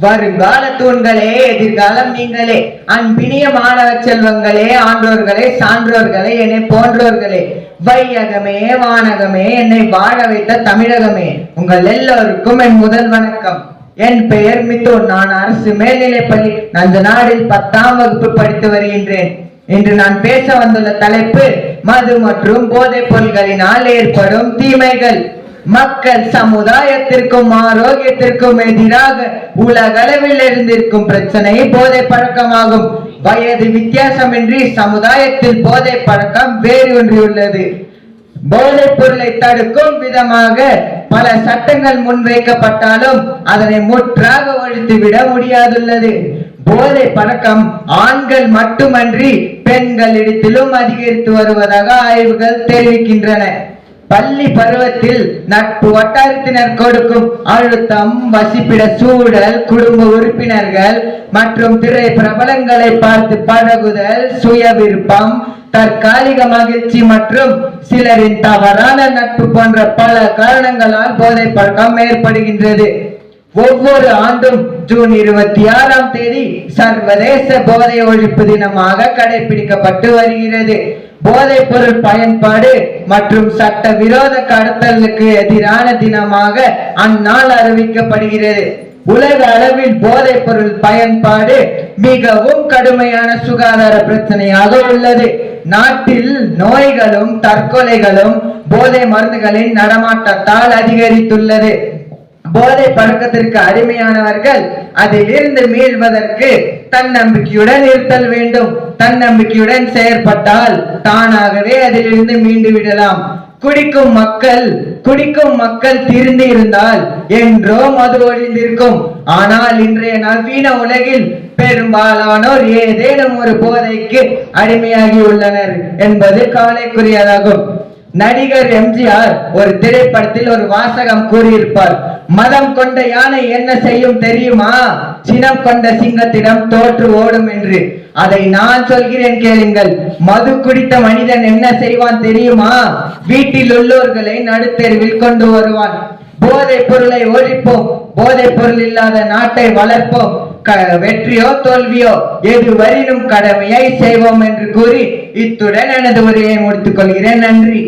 வருங்கால தூண்களே எதிர்காலம் நீங்களே. அன்பினிய மாணவ செல்வங்களே ஆண்டோர்களே சான்றோர்களே என்னை போன்றோர்களே. வையகமே வானகமே என்னை வாழ வைத்த தமிழகமே. உங்கள் எல்லோருக்கும் என் முதல் வணக்கம். என் பெயர் மிதுன். நான் அரசு மேல்நிலைப்பள்ளி நஞ்சநாடில் பத்தாம் வகுப்பு படித்து வருகின்றேன். இன்று நான் பேச வந்துள்ள தலைப்பு மது மற்றும் போதைப் பொருள்களினால் ஏற்படும் தீமைகள். மக்கள் சமுதாயத்திற்கும் ஆரோக்கியத்திற்கும் எதிராக உலகளவில் இருந்திருக்கும் பிரச்சனை போதை பழக்கமாகும். வயது வித்தியாசமின்றி சமுதாயத்தில் போதை பழக்கம் வேறு ஒன்றியுள்ளது போதைப் பொருளை தடுக்கும் விதமாக பல சட்டங்கள் முன்வைக்கப்பட்டாலும் அதனை முற்றாக ஒழித்துவிட முடியாதுள்ளது. போதை பழக்கம் ஆண்கள் மட்டுமன்றி பெண்களிடத்திலும் அதிகரித்து வருவதாக ஆய்வுகள் தெரிவிக்கின்றன. பள்ளி பருவத்தில் நட்பு வட்டாரத்தினர் கொடுக்கும் அழுத்தம் வசிப்பிட சூழல் குடும்ப உறுப்பினர்கள் மற்றும் திரை பிரபலங்களை பார்த்து பழகுதல் சுய விருப்பம் தற்காலிக மகிழ்ச்சி மற்றும் சிலரின் தவறான நட்பு போன்ற பல காரணங்களால் போதை பழக்கம் ஏற்படுகின்றது. ஒவ்வொரு ஆண்டும் ஜூன் இருபத்தி ஆறாம் தேதி சர்வதேச போதை ஒழிப்பு தினமாக கடைபிடிக்கப்பட்டு வருகிறது. போதைப் பொருள் பயன்பாடு மற்றும் சட்ட விரோத கடத்தலுக்கு எதிரான தினமாக அந்நாள் அறிவிக்கப்படுகிறது. உலக அளவில் போதைப் பொருள் பயன்பாடு மிகவும் கடுமையான சுகாதார பிரச்சனையாக உள்ளது. நாட்டில் நோய்களும் தற்கொலைகளும் போதை மருந்துகளின் நடமாட்டத்தால் அதிகரித்துள்ளது. போதை பழக்கத்திற்கு அடிமையானவர்கள் அதிலிருந்து மீள்வதற்கு தன்னம்பிக்கையுடன் இருத்தல் வேண்டும். தன்னம்பிக்கையுடன் செயற்பட்டால் தானாகவே அதிலிருந்து மீண்டு விடலாம். குடிக்கும் மக்கள் குடிக்கும் மக்கள் திருந்தி இருந்தால் என்றோ மது ஒழிந்திருக்கும். ஆனால் இன்றைய நவீன உலகில் பெரும்பாலானோர் ஏதேனும் ஒரு போதைக்கு அடிமையாகி உள்ளனர் என்பது கவலைக்குரியதாகும். நடிகர் எம்ஜிஆர் ஒரு திரைப்படத்தில் ஒரு வாசகம் கூறியிருப்பார். மதம் கொண்ட யானை என்ன செய்யும் தெரியுமா? சினம் கொண்ட சிங்கத்திடம் தோற்று ஓடும் என்று. அதை நான் சொல்கிறேன் கேளுங்கள். மது குடித்த மனிதன் என்ன செய்வான் தெரியுமா? வீட்டில் உள்ளோர்களை நடுத்தெருவில் கொண்டு வருவான். போதை பொருளை ஒழிப்போம். போதை பொருள் இல்லாத நாட்டை வளர்ப்போம். வெற்றியோ தோல்வியோ எது வரினும் கடமையை செய்வோம் என்று கூறி இத்துடன் எனது உரையை முடித்துக் கொள்கிறேன். நன்றி.